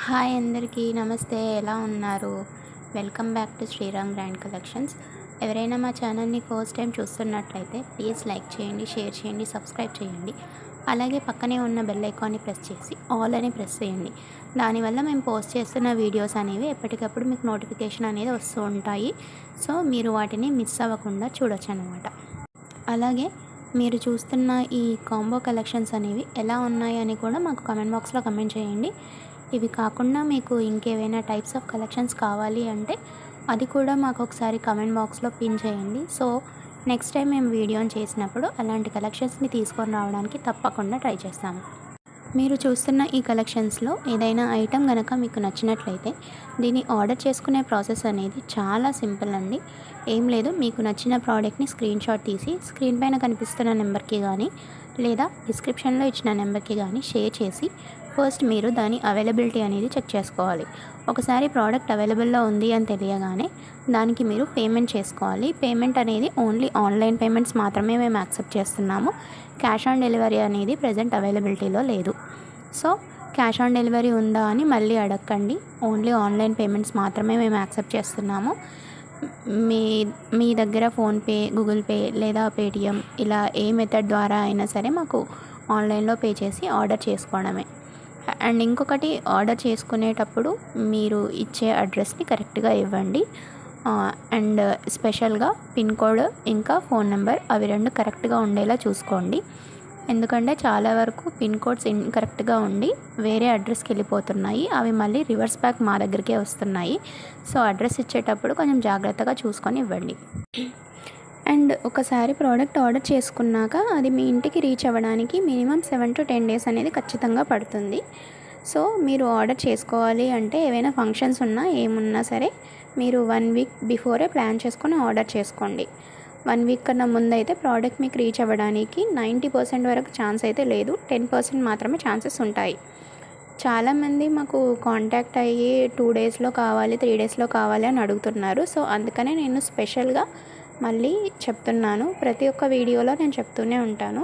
Hi అందరికీ నమస్తే. ఎలా ఉన్నారు? Welcome back to Sriram grand collections. ఎవరైనా మా ఛానల్ని ఫస్ట్ టైం చూస్తున్నట్లయితే ప్లీజ్ లైక్ చేయండి షేర్ చేయండి సబ్స్క్రైబ్ చేయండి. అలాగే పక్కనే ఉన్న బెల్ ఐకాన్ని ప్రెస్ చేసి ఆల్ అని ప్రెస్ చేయండి. దానివల్ల మేము పోస్ట్ చేస్తున్న వీడియోస్ అనేవి ఎప్పటికప్పుడు మీకు నోటిఫికేషన్ అనేది వస్తూ ఉంటాయి. సో మీరు వాటిని మిస్ అవ్వకుండా చూడొచ్చు అనమాట అలాగే మీరు చూస్తున్న ఈ కాంబో కలెక్షన్స్ అనేవి ఎలా ఉన్నాయి అని కూడా మాకు కమెంట్ బాక్స్లో కమెంట్ చేయండి. ఇవి కాకుండా మీకు ఇంకేవైనా టైప్స్ ఆఫ్ కలెక్షన్స్ కావాలి అంటే అది కూడా మాకు ఒకసారి కమెంట్ బాక్స్లో పిన్ చేయండి. సో నెక్స్ట్ టైం మేము వీడియోని చేసినప్పుడు అలాంటి కలెక్షన్స్ని తీసుకొని రావడానికి తప్పకుండా ట్రై చేస్తాము. మీరు చూస్తున్న ఈ కలెక్షన్స్లో ఏదైనా ఐటెం కనుక మీకు నచ్చినట్లయితే దీన్ని ఆర్డర్ చేసుకునే ప్రాసెస్ అనేది చాలా సింపుల్ అండి. ఏం లేదు మీకు నచ్చిన ప్రోడక్ట్ని స్క్రీన్ షాట్ తీసి స్క్రీన్ పైన కనిపిస్తున్న నెంబర్కి కానీ లేదా డిస్క్రిప్షన్లో ఇచ్చిన నెంబర్కి కానీ షేర్ చేసి ఫస్ట్ మీరు దాని అవైలబిలిటీ అనేది చెక్ చేసుకోవాలి. ఒకసారి ప్రోడక్ట్ అవైలబుల్లో ఉంది అని తెలియగానే దానికి మీరు పేమెంట్ చేసుకోవాలి. పేమెంట్ అనేది ఓన్లీ ఆన్లైన్ పేమెంట్స్ మాత్రమే మేము యాక్సెప్ట్ చేస్తున్నాము. క్యాష్ ఆన్ డెలివరీ అనేది ప్రజెంట్ అవైలబిలిటీలో లేదు. సో క్యాష్ ఆన్ డెలివరీ ఉందా అని మళ్ళీ అడగండి. ఓన్లీ ఆన్లైన్ పేమెంట్స్ మాత్రమే మేము యాక్సెప్ట్ చేస్తున్నాము. మీ మీ దగ్గర ఫోన్పే గూగుల్ పే లేదా పేటిఎం ఇలా ఏ మెథడ్ ద్వారా అయినా సరే మాకు ఆన్లైన్లో పే చేసి ఆర్డర్ చేసుకోవడమే. అండ్ ఇంకొకటి ఆర్డర్ చేసుకునేటప్పుడు మీరు ఇచ్చే అడ్రస్ని కరెక్ట్గా ఇవ్వండి. అండ్ స్పెషల్గా పిన్ కోడ్ ఇంకా ఫోన్ నెంబర్ అవి రెండు కరెక్ట్గా ఉండేలా చూసుకోండి. ఎందుకంటే చాలా వరకు పిన్ కోడ్స్ ఇన్కరెక్ట్గా ఉండి వేరే అడ్రస్కి వెళ్ళిపోతున్నాయి. అవి మళ్ళీ రివర్స్ బ్యాక్ మా దగ్గరికే వస్తున్నాయి. సో అడ్రస్ ఇచ్చేటప్పుడు కొంచెం జాగ్రత్తగా చూసుకొని ఇవ్వండి. అండ్ ఒకసారి ప్రోడక్ట్ ఆర్డర్ చేసుకున్నాక అది మీ ఇంటికి రీచ్ అవ్వడానికి minimum seven to ten days అనేది ఖచ్చితంగా పడుతుంది. సో మీరు ఆర్డర్ చేసుకోవాలి అంటే ఏవైనా ఫంక్షన్స్ ఉన్నా ఏమున్నా సరే మీరు వన్ వీక్ బిఫోరే ప్లాన్ చేసుకొని ఆర్డర్ చేసుకోండి. వన్ వీక్ కన్నా ముందు అయితే ప్రోడక్ట్ మీకు రీచ్ అవ్వడానికి నైంటీ పర్సెంట్ వరకు ఛాన్స్ అయితే లేదు. టెన్ పర్సెంట్ మాత్రమే ఛాన్సెస్ ఉంటాయి. చాలామంది మాకు కాంటాక్ట్ అయ్యి టూ డేస్లో కావాలి త్రీ డేస్లో కావాలి అని అడుగుతున్నారు. సో అందుకనే నేను స్పెషల్గా మళ్ళీ చెప్తున్నాను. ప్రతి ఒక్క వీడియోలో నేను చెప్తూనే ఉంటాను.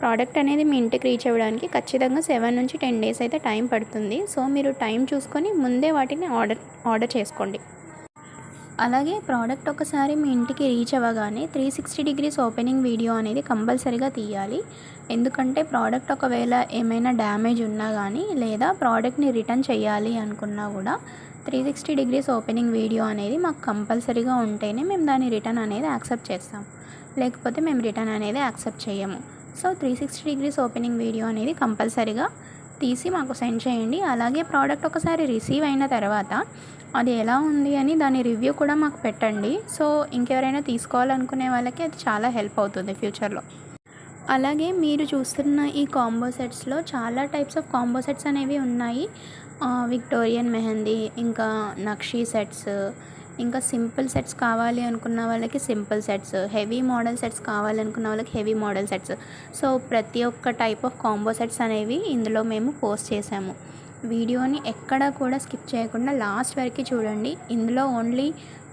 ప్రోడక్ట్ అనేది మీ ఇంటికి రీచ్ అవ్వడానికి ఖచ్చితంగా సెవెన్ నుంచి టెన్ డేస్ అయితే టైం పడుతుంది. సో మీరు టైం చూసుకొని ముందే వాటిని ఆర్డర్ ఆర్డర్ చేసుకోండి. అలాగే ప్రోడక్ట్ ఒకసారి మీ ఇంటికి రీచ్ అవ్వగానే three sixty degrees opening video అనేది కంపల్సరీగా తీయాలి. ఎందుకంటే ప్రోడక్ట్ ఒకవేళ ఏమైనా డ్యామేజ్ ఉన్నా కానీ లేదా ప్రోడక్ట్ని రిటర్న్ చేయాలి అనుకున్నా కూడా three sixty degrees opening video అనేది మాకు కంపల్సరీగా ఉంటేనే మేము దాని రిటర్న్ అనేది యాక్సెప్ట్ చేస్తాం. లేకపోతే మేము రిటర్న్ అనేది యాక్సెప్ట్ చేయము so three sixty degrees opening video అనేది కంపల్సరీగా తీసి మాకు సెండ్ చేయండి. అలాగే ప్రోడక్ట్ ఒకసారి రిసీవ్ అయిన తర్వాత అది ఎలా ఉంది అని దాని రివ్యూ కూడా మాకు పెట్టండి. సో ఇంకెవరైనా తీసుకోవాలనుకునే వాళ్ళకి అది చాలా హెల్ప్ అవుతుంది ఫ్యూచర్లో. అలాగే మీరు చూస్తున్న ఈ కాంబో సెట్స్లో చాలా టైప్స్ ఆఫ్ కాంబో సెట్స్ అనేవి ఉన్నాయి. విక్టోరియన్ మెహందీ ఇంకా నక్షీ సెట్స్ ఇంకా సింపుల్ సెట్స్ కావాలి అనుకున్న వాళ్ళకి simple sets heavy model sets కావాలనుకున్న వాళ్ళకి హెవీ మోడల్ సెట్స్. సో ప్రతి ఒక్క టైప్ ఆఫ్ కాంబో సెట్స్ అనేవి ఇందులో మేము పోస్ట్ చేసాము వీడియోని ఎక్కడ కూడా స్కిప్ చేయకుండా లాస్ట్ వరకు చూడండి. ఇందులో ఓన్లీ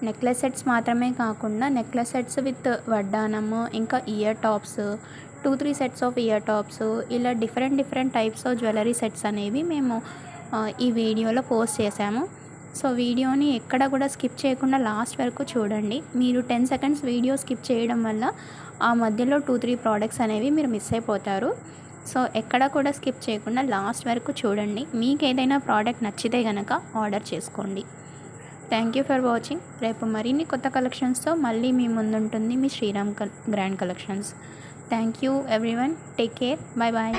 నెక్లెస్ సెట్స్ మాత్రమే కాకుండా నెక్లెస్ సెట్స్ విత్ వడ్డానము ఇంకా ear tops two three sets of ear tops ఇలా different different types of jewellery sets అనేవి మేము ఈ వీడియోలో పోస్ట్ చేశాము. సో వీడియోని ఎక్కడ కూడా స్కిప్ చేయకుండా లాస్ట్ వరకు చూడండి. మీరు టెన్ సెకండ్స్ వీడియో స్కిప్ చేయడం వల్ల ఆ మధ్యలో టూ త్రీ ప్రోడక్ట్స్ అనేవి మీరు మిస్ అయిపోతారు. సో ఎక్కడ కూడా స్కిప్ చేయకుండా లాస్ట్ వరకు చూడండి. మీకు ఏదైనా ప్రోడక్ట్ నచ్చితే కనుక ఆర్డర్ చేసుకోండి. Thank you for watching. రేపు మరిన్ని కొత్త కలెక్షన్స్తో మళ్ళీ మీ ముందుంటుంది మీ Sriram grand collections. Thank you everyone. Take care. Bye bye.